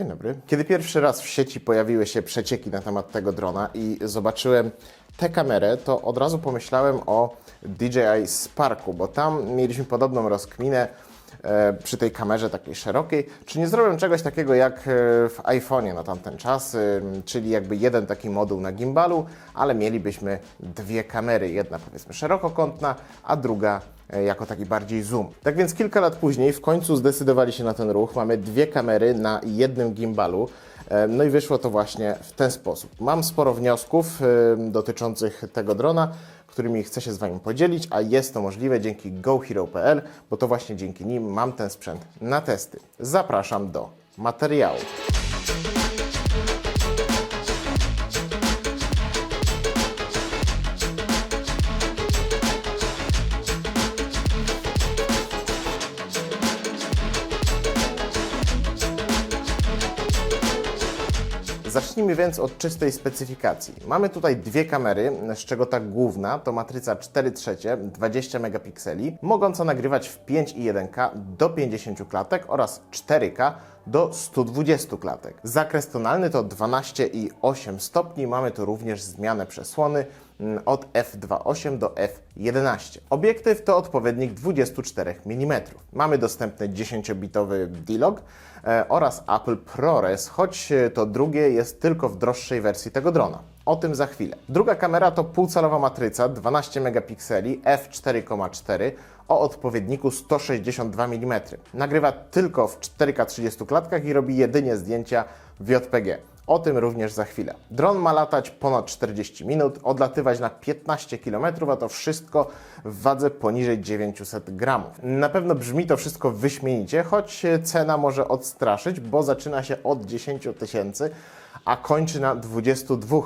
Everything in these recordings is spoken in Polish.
Dzień dobry. Kiedy pierwszy raz w sieci pojawiły się przecieki na temat tego drona i zobaczyłem tę kamerę, to od razu pomyślałem o DJI Sparku, bo tam mieliśmy podobną rozkminę przy tej kamerze takiej szerokiej. Czy nie zrobią czegoś takiego jak e, w iPhone'ie na tamten czas, e, czyli jakby jeden taki moduł na gimbalu, ale mielibyśmy dwie kamery, jedna powiedzmy szerokokątna, a druga e, jako taki bardziej zoom. Tak więc kilka lat później w końcu zdecydowali się na ten ruch. Mamy dwie kamery na jednym gimbalu. E, No i wyszło to właśnie w ten sposób. Mam sporo wniosków e, dotyczących tego drona, którymi chcę się z Wami podzielić, a jest to możliwe dzięki GoHero.pl, bo to właśnie dzięki nim mam ten sprzęt na testy. Zapraszam do materiału. Zacznijmy więc od czystej specyfikacji. Mamy tutaj dwie kamery, z czego ta główna to matryca 4 trzecie 20 megapikseli, mogąca nagrywać w 5,1K do 50 klatek oraz 4K do 120 klatek. Zakres tonalny to 12,8 stopni. Mamy tu również zmianę przesłony mm, od f2.8 do f11. Obiektyw to odpowiednik 24 mm. Mamy dostępny 10-bitowy D-Log oraz Apple ProRes, choć e, to drugie jest tylko w droższej wersji tego drona. O tym za chwilę. Druga kamera to półcalowa matryca 12 megapikseli f4,4 o odpowiedniku 162 mm. Nagrywa tylko w 4K 30 klatkach i robi jedynie zdjęcia w JPG. O tym również za chwilę. Dron ma latać ponad 40 minut, odlatywać na 15 km, a to wszystko w wadze poniżej 900 gramów. Na pewno brzmi to wszystko wyśmienicie, choć cena może odstraszyć, bo zaczyna się od 10 tysięcy, a kończy na 22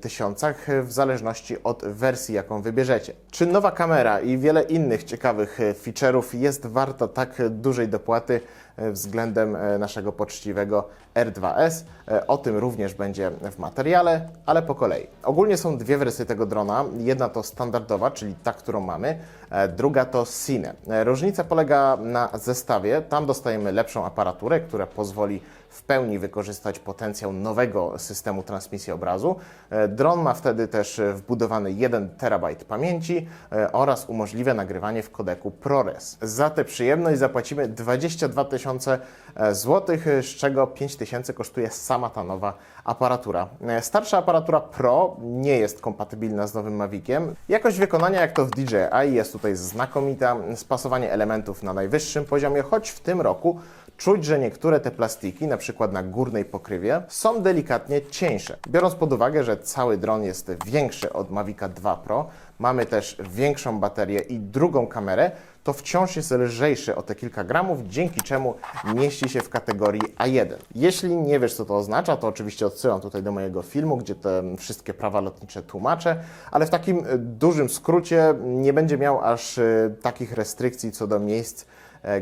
tysiącach w zależności od wersji, jaką wybierzecie. Czy nowa kamera i wiele innych ciekawych e, feature'ów jest warta tak dużej dopłaty e, względem e, naszego poczciwego R2S? E, O tym również będzie w materiale, ale po kolei. Ogólnie są dwie wersje tego drona. Jedna to standardowa, czyli ta, którą mamy, e, druga to Cine. E, Różnica polega na zestawie. Tam dostajemy lepszą aparaturę, która pozwoli w pełni wykorzystać potencjał nowego systemu transmisji obrazu. E, Dron ma wtedy też e, wbudowany 1 terabajt pamięci e, oraz umożliwia nagrywanie w kodeku ProRes. Za tę przyjemność zapłacimy 22 tysiące e, złotych, e, z czego 5 tysięcy kosztuje sama ta nowa aparatura. E, Starsza aparatura Pro nie jest kompatybilna z nowym Maviciem. Jakość wykonania, jak to w DJI, jest tutaj znakomita. Spasowanie elementów na najwyższym poziomie, choć w tym roku Czuć, że niektóre te plastiki, na przykład na górnej pokrywie, są delikatnie cieńsze. Biorąc pod uwagę, że cały dron jest większy od Mavica 2 Pro, mamy też większą baterię i drugą kamerę, to wciąż jest lżejszy o te kilka gramów, dzięki czemu mieści się w kategorii A1. Jeśli nie wiesz, co to oznacza, to oczywiście odsyłam tutaj do mojego filmu, gdzie te wszystkie prawa lotnicze tłumaczę, ale w takim e, dużym skrócie nie będzie miał aż e, takich restrykcji co do miejsc,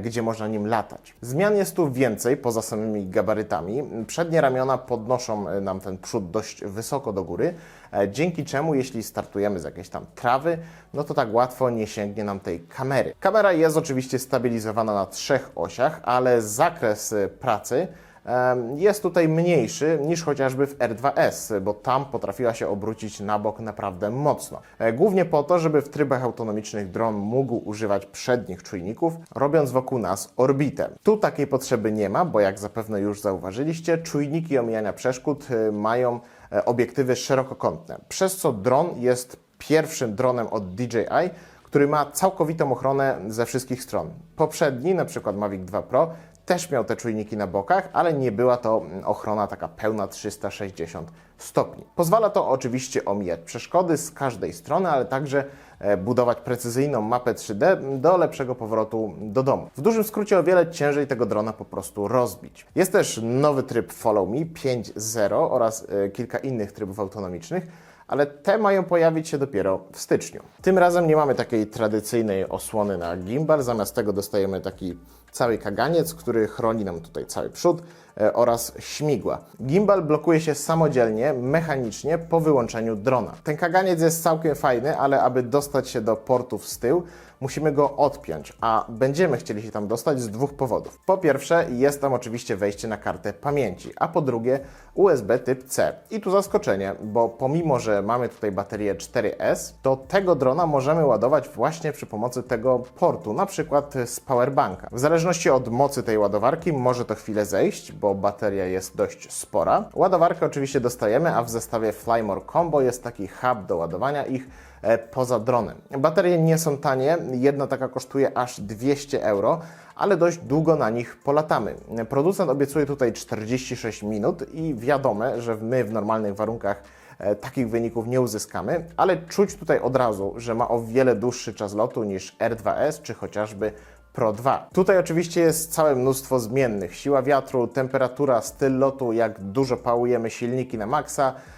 gdzie można nim latać. Zmian jest tu więcej poza samymi gabarytami. Przednie ramiona podnoszą e, nam ten przód dość wysoko do góry, e, dzięki czemu jeśli startujemy z jakiejś tam trawy, no to tak łatwo nie sięgnie nam tej kamery. Kamera jest oczywiście stabilizowana na trzech osiach, ale zakres e, pracy jest tutaj mniejszy niż chociażby w R2S, bo tam potrafiła się obrócić na bok naprawdę mocno. E, Głównie po to, żeby w trybach autonomicznych dron mógł używać przednich czujników, robiąc wokół nas orbitę. Tu takiej potrzeby nie ma, bo jak zapewne już zauważyliście, czujniki omijania przeszkód e, mają e, obiektywy szerokokątne, przez co dron jest pierwszym dronem od DJI, który ma całkowitą ochronę ze wszystkich stron. Poprzedni, na przykład Mavic 2 Pro, też miał te czujniki na bokach, ale nie była to mm, ochrona taka pełna 360 stopni. Pozwala to oczywiście omijać przeszkody z każdej strony, ale także e, budować precyzyjną mapę 3D do lepszego powrotu do domu. W dużym skrócie o wiele ciężej tego drona po prostu rozbić. Jest też nowy tryb Follow Me 5.0 oraz e, kilka innych trybów autonomicznych, ale te mają pojawić się dopiero w styczniu. Tym razem nie mamy takiej tradycyjnej osłony na gimbal, zamiast tego dostajemy taki cały kaganiec, który chroni nam tutaj cały przód e, oraz śmigła. Gimbal blokuje się samodzielnie, mechanicznie po wyłączeniu drona. Ten kaganiec jest całkiem fajny, ale aby dostać się do portów z tyłu, musimy go odpiąć, a będziemy chcieli się tam dostać z dwóch powodów. Po pierwsze, jest tam oczywiście wejście na kartę pamięci, a po drugie USB typ C. I tu zaskoczenie, bo pomimo, że mamy tutaj baterię 4S, to tego drona możemy ładować właśnie przy pomocy tego portu, na przykład z powerbanka. W zależności od mocy tej ładowarki może to chwilę zejść, bo bateria jest dość spora. Ładowarkę oczywiście dostajemy, a w zestawie Flymore Combo jest taki hub do ładowania ich poza dronem. Baterie nie są tanie, jedna taka kosztuje aż 200 euro, ale dość długo na nich polatamy. Producent obiecuje tutaj 46 minut i wiadome, że my w normalnych warunkach e, takich wyników nie uzyskamy, ale czuć tutaj od razu, że ma o wiele dłuższy czas lotu niż R2S czy chociażby Pro 2. Tutaj oczywiście jest całe mnóstwo zmiennych. Siła wiatru, temperatura, styl lotu, jak dużo pałujemy silniki na maksa, E,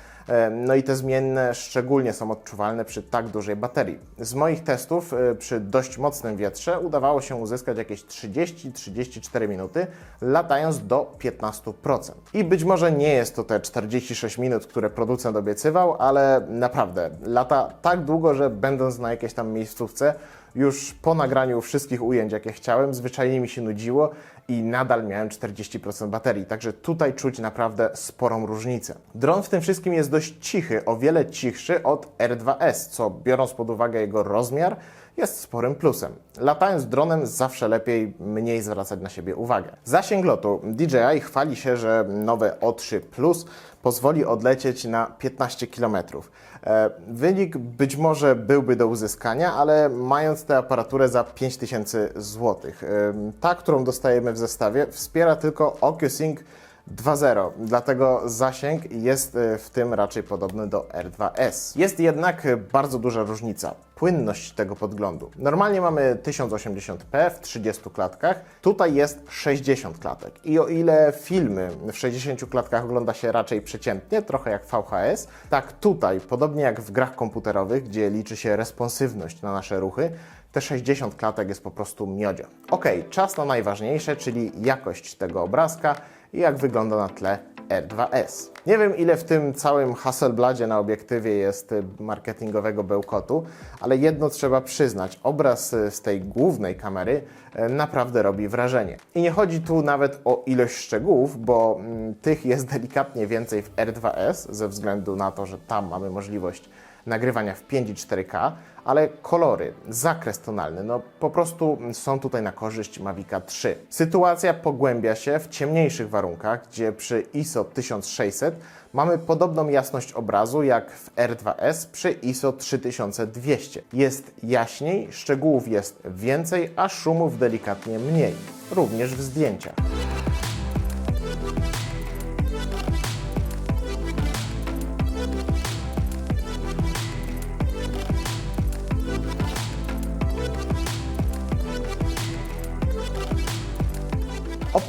No i te zmienne szczególnie są odczuwalne przy tak dużej baterii. Z moich testów e, przy dość mocnym wietrze udawało się uzyskać jakieś 30-34 minuty, latając do 15%. I być może nie jest to te 46 minut, które producent obiecywał, ale naprawdę lata tak długo, że będąc na jakiejś tam miejscówce, już po nagraniu wszystkich ujęć, jakie chciałem, zwyczajnie mi się nudziło i nadal miałem 40% baterii, także tutaj czuć naprawdę sporą różnicę. Dron w tym wszystkim jest dość cichy, o wiele cichszy od R2S, co biorąc pod uwagę jego rozmiar, jest sporym plusem. Latając dronem zawsze lepiej mniej zwracać na siebie uwagę. Zasięg lotu DJI chwali się, że nowe O3 Plus pozwoli odlecieć na 15 km. E, Wynik być może byłby do uzyskania, ale mając tę aparaturę za 5000 zł. E, Ta, którą dostajemy w zestawie, wspiera tylko OcuSync 2.0, dlatego zasięg jest e, w tym raczej podobny do R2S. Jest jednak bardzo duża różnica. Płynność tego podglądu. Normalnie mamy 1080p w 30 klatkach, tutaj jest 60 klatek. I o ile filmy w 60 klatkach ogląda się raczej przeciętnie, trochę jak VHS, tak tutaj, podobnie jak w grach komputerowych, gdzie liczy się responsywność na nasze ruchy, te 60 klatek jest po prostu miodzio. Ok, czas na najważniejsze, czyli jakość tego obrazka i jak wygląda na tle R2S. Nie wiem, ile w tym całym Hasselbladzie na obiektywie jest y, marketingowego bełkotu, ale jedno trzeba przyznać, obraz y, z tej głównej kamery y, naprawdę robi wrażenie. I nie chodzi tu nawet o ilość szczegółów, bo mm, tych jest delikatnie więcej w R2S, ze względu na to, że tam mamy możliwość nagrywania w 5 i 4K, ale kolory, zakres tonalny, no po prostu są tutaj na korzyść Mavica 3. Sytuacja pogłębia się w ciemniejszych warunkach, gdzie przy ISO 1600 mamy podobną jasność obrazu jak w R2S przy ISO 3200. Jest jaśniej, szczegółów jest więcej, a szumów delikatnie mniej, również w zdjęciach.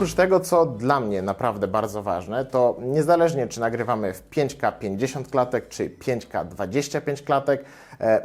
Oprócz tego, co dla mnie naprawdę bardzo ważne, to niezależnie czy nagrywamy w 5K 50 klatek, czy 5K 25 klatek,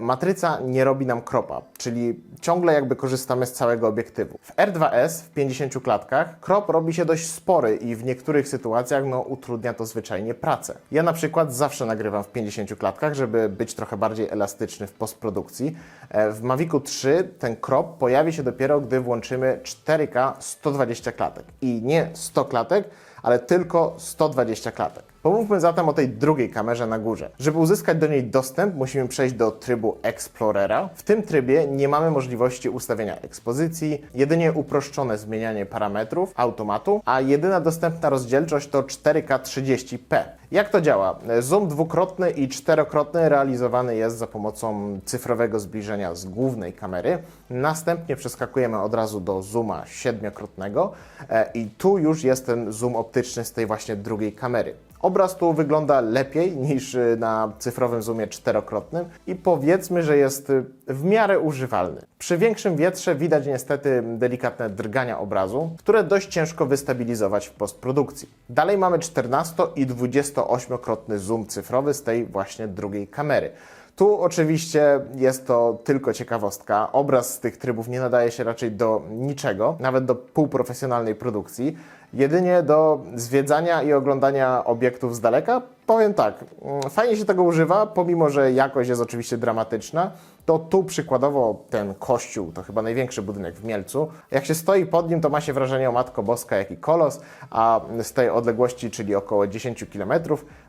matryca nie robi nam kropa, czyli ciągle jakby korzystamy z całego obiektywu. W R2S w 50 klatkach krop robi się dość spory i w niektórych sytuacjach no, utrudnia to zwyczajnie pracę. Ja na przykład zawsze nagrywam w 50 klatkach, żeby być trochę bardziej elastyczny w postprodukcji. E, W Mavicu 3 ten krop pojawi się dopiero, gdy włączymy 4K 120 klatek. I nie 100 klatek, ale tylko 120 klatek. Pomówmy zatem o tej drugiej kamerze na górze. Żeby uzyskać do niej dostęp, musimy przejść do trybu Explorera. W tym trybie nie mamy możliwości ustawienia ekspozycji, jedynie uproszczone zmienianie parametrów automatu, a jedyna dostępna rozdzielczość to 4K 30p. Jak to działa? Zoom dwukrotny i czterokrotny realizowany jest za pomocą cyfrowego zbliżenia z głównej kamery. Następnie przeskakujemy od razu do zooma siedmiokrotnego e, i tu już jest ten zoom optyczny z tej właśnie drugiej kamery. Obraz tu wygląda lepiej niż y, na cyfrowym zoomie czterokrotnym i powiedzmy, że jest y, w miarę używalny. Przy większym wietrze widać niestety delikatne drgania obrazu, które dość ciężko wystabilizować w postprodukcji. Dalej mamy 14 i 28-krotny zoom cyfrowy z tej właśnie drugiej kamery. Tu oczywiście jest to tylko ciekawostka. Obraz z tych trybów nie nadaje się raczej do niczego, nawet do półprofesjonalnej produkcji. Jedynie do zwiedzania i oglądania obiektów z daleka, Powiem tak, mm, fajnie się tego używa, pomimo że jakość jest oczywiście dramatyczna. To tu przykładowo ten kościół, to chyba największy budynek w Mielcu. Jak się stoi pod nim, to ma się wrażenie o Matko Boska, jak i kolos, a z tej odległości, czyli około 10 km,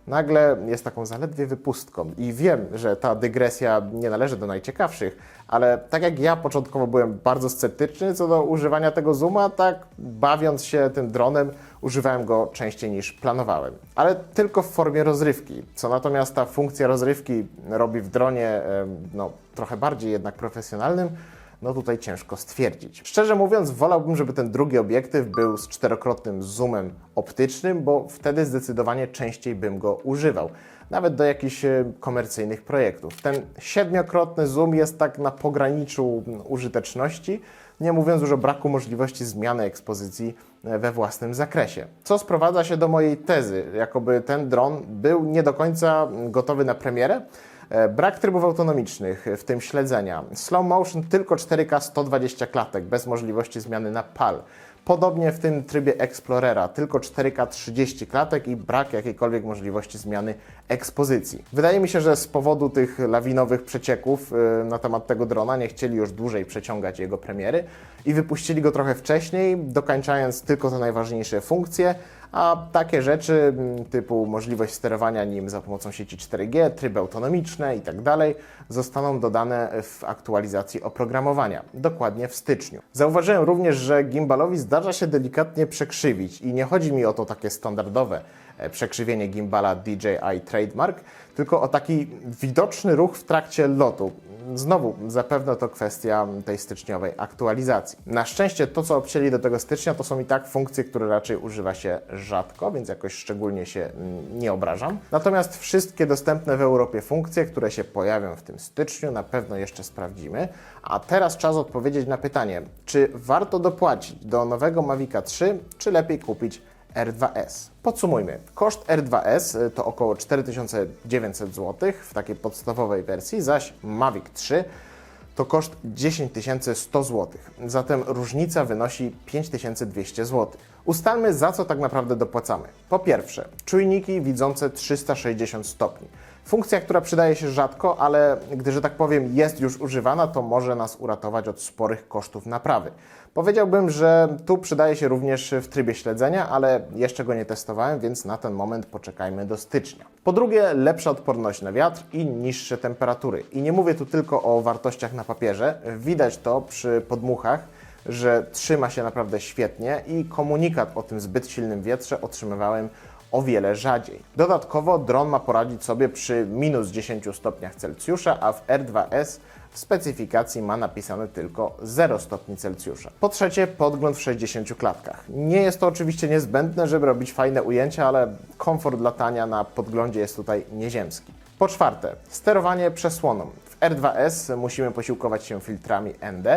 nagle jest taką zaledwie wypustką. I wiem, że ta dygresja nie należy do najciekawszych, ale tak jak ja początkowo byłem bardzo sceptyczny co do używania tego zooma, tak bawiąc się tym dronem, używałem go częściej niż planowałem. Ale tylko w formie rozrywki. Co natomiast ta funkcja rozrywki robi w dronie no, trochę bardziej jednak profesjonalnym, no tutaj ciężko stwierdzić. Szczerze mówiąc, wolałbym, żeby ten drugi obiektyw był z czterokrotnym zoomem optycznym, bo wtedy zdecydowanie częściej bym go używał. Nawet do jakichś komercyjnych projektów. Ten siedmiokrotny zoom jest tak na pograniczu użyteczności, nie mówiąc już o braku możliwości zmiany ekspozycji we własnym zakresie. Co sprowadza się do mojej tezy, jakoby ten dron był nie do końca gotowy na premierę, E, Brak trybów autonomicznych, w tym śledzenia. Slow motion tylko 4K 120 klatek, bez możliwości zmiany na PAL. Podobnie w tym trybie Explorera, tylko 4K 30 klatek i brak jakiejkolwiek możliwości zmiany ekspozycji. Wydaje mi się, że z powodu tych lawinowych przecieków y, na temat tego drona nie chcieli już dłużej przeciągać jego premiery i wypuścili go trochę wcześniej, dokańczając tylko te najważniejsze funkcje, a takie rzeczy mm, typu możliwość sterowania nim za pomocą sieci 4G, tryby autonomiczne itd. zostaną dodane w aktualizacji oprogramowania, dokładnie w styczniu. Zauważyłem również, że gimbalowi zdarza się delikatnie przekrzywić i nie chodzi mi o to takie standardowe przekrzywienie gimbala DJI Trademark, tylko o taki widoczny ruch w trakcie lotu. Znowu, zapewne to kwestia tej styczniowej aktualizacji. Na szczęście to, co obcięli do tego stycznia, to są i tak funkcje, które raczej używa się rzadko, więc jakoś szczególnie się nie obrażam. Natomiast wszystkie dostępne w Europie funkcje, które się pojawią w tym styczniu, na pewno jeszcze sprawdzimy. A teraz czas odpowiedzieć na pytanie, czy warto dopłacić do nowego Mavica 3, czy lepiej kupić R2S. Podsumujmy. Koszt R2S y, to około 4900 zł w takiej podstawowej wersji, zaś Mavic 3 to koszt 10 100 zł. Zatem różnica wynosi 5200 zł. Ustalmy, za co tak naprawdę dopłacamy. Po pierwsze, czujniki widzące 360 stopni. Funkcja, która przydaje się rzadko, ale gdy, że tak powiem, jest już używana, to może nas uratować od sporych kosztów naprawy. Powiedziałbym, że tu przydaje się również w trybie śledzenia, ale jeszcze go nie testowałem, więc na ten moment poczekajmy do stycznia. Po drugie, lepsza odporność na wiatr i niższe temperatury. I nie mówię tu tylko o wartościach na papierze, widać to przy podmuchach, że trzyma się naprawdę świetnie i komunikat o tym zbyt silnym wietrze otrzymywałem o wiele rzadziej. Dodatkowo dron ma poradzić sobie przy minus 10 stopniach Celsjusza, a w R2S w specyfikacji ma napisane tylko 0 stopni Celsjusza. Po trzecie, podgląd w 60 klatkach. Nie jest to oczywiście niezbędne, żeby robić fajne ujęcia, ale komfort latania na podglądzie jest tutaj nieziemski. Po czwarte, sterowanie przesłoną. W R2S musimy posiłkować się filtrami ND,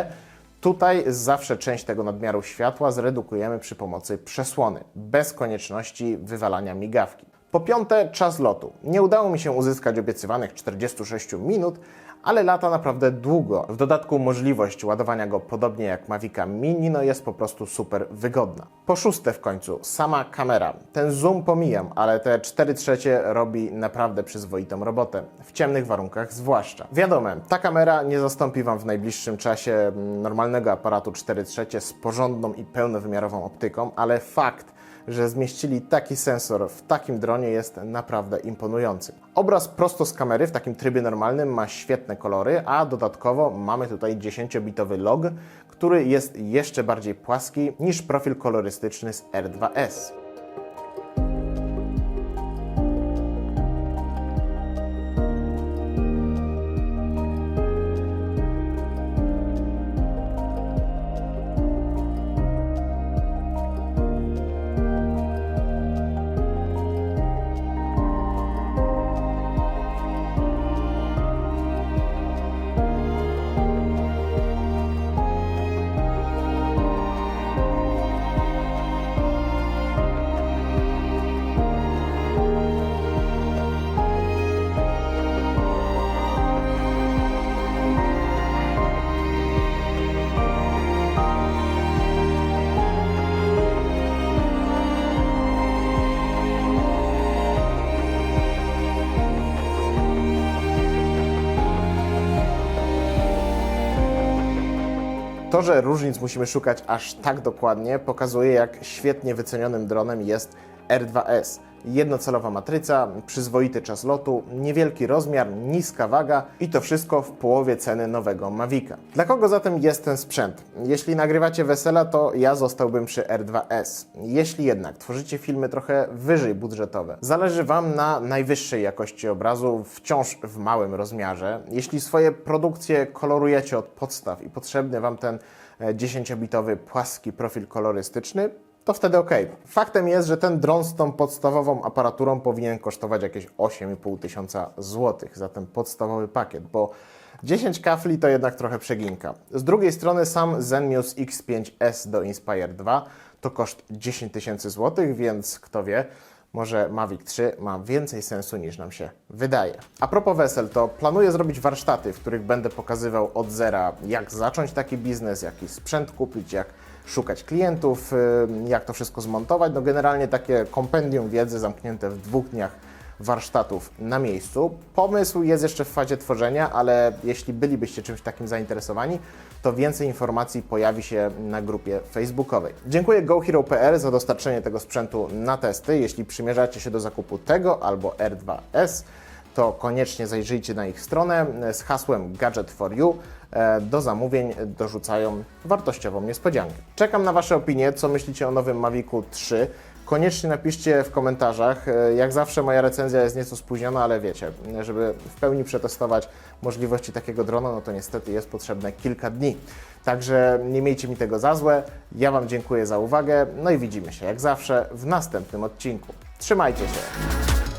Tutaj zawsze część tego nadmiaru światła zredukujemy przy pomocy przesłony, bez konieczności wywalania migawki. Po piąte, czas lotu. Nie udało mi się uzyskać obiecywanych 46 minut, ale lata naprawdę długo. W dodatku możliwość ładowania go podobnie jak Mavica Mini no jest po prostu super wygodna. Po szóste w końcu, sama kamera. Ten zoom pomijam, ale te 4 trzecie robi naprawdę przyzwoitą robotę, w ciemnych warunkach zwłaszcza. Wiadomo, ta kamera nie zastąpi Wam w najbliższym czasie mm, normalnego aparatu 4 trzecie z porządną i pełnowymiarową optyką, ale fakt, że zmieścili taki sensor w takim dronie jest naprawdę imponujący. Obraz prosto z kamery w takim trybie normalnym ma świetne kolory, a dodatkowo mamy tutaj 10-bitowy log, który jest jeszcze bardziej płaski niż profil kolorystyczny z R2S. To, że różnic musimy szukać aż tak dokładnie, pokazuje, jak świetnie wycenionym dronem jest R2S. Jednocelowa matryca, przyzwoity czas lotu, niewielki rozmiar, niska waga i to wszystko w połowie ceny nowego Mavica. Dla kogo zatem jest ten sprzęt? Jeśli nagrywacie wesela, to ja zostałbym przy R2S. Jeśli jednak tworzycie filmy trochę wyżej budżetowe, zależy Wam na najwyższej jakości obrazu, wciąż w małym rozmiarze. Jeśli swoje produkcje kolorujecie od podstaw i potrzebny Wam ten e, 10-bitowy płaski profil kolorystyczny, to wtedy ok. Faktem jest, że ten dron z tą podstawową aparaturą powinien kosztować jakieś 8,5 tysiąca złotych za ten podstawowy pakiet, bo 10 kafli to jednak trochę przeginka. Z drugiej strony sam Zenmuse X5S do Inspire 2 to koszt 10 tysięcy złotych, więc kto wie, może Mavic 3 ma więcej sensu niż nam się wydaje. A propos wesel, to planuję zrobić warsztaty, w których będę pokazywał od zera, jak zacząć taki biznes, jaki sprzęt kupić, jak szukać klientów, y, jak to wszystko zmontować. No generalnie takie kompendium wiedzy zamknięte w dwóch dniach warsztatów na miejscu. Pomysł jest jeszcze w fazie tworzenia, ale jeśli bylibyście czymś takim zainteresowani, to więcej informacji pojawi się na grupie facebookowej. Dziękuję GoHero.pl za dostarczenie tego sprzętu na testy. Jeśli przymierzacie się do zakupu tego albo R2S, to koniecznie zajrzyjcie na ich stronę z hasłem Gadget for You. E, Do zamówień dorzucają wartościową niespodziankę. Czekam na Wasze opinie, co myślicie o nowym Mavicu 3. Koniecznie napiszcie w komentarzach. E, Jak zawsze moja recenzja jest nieco spóźniona, ale wiecie, żeby w pełni przetestować możliwości takiego drona, no to niestety jest potrzebne kilka dni. Także nie miejcie mi tego za złe. Ja Wam dziękuję za uwagę, no i widzimy się jak zawsze w następnym odcinku. Trzymajcie się!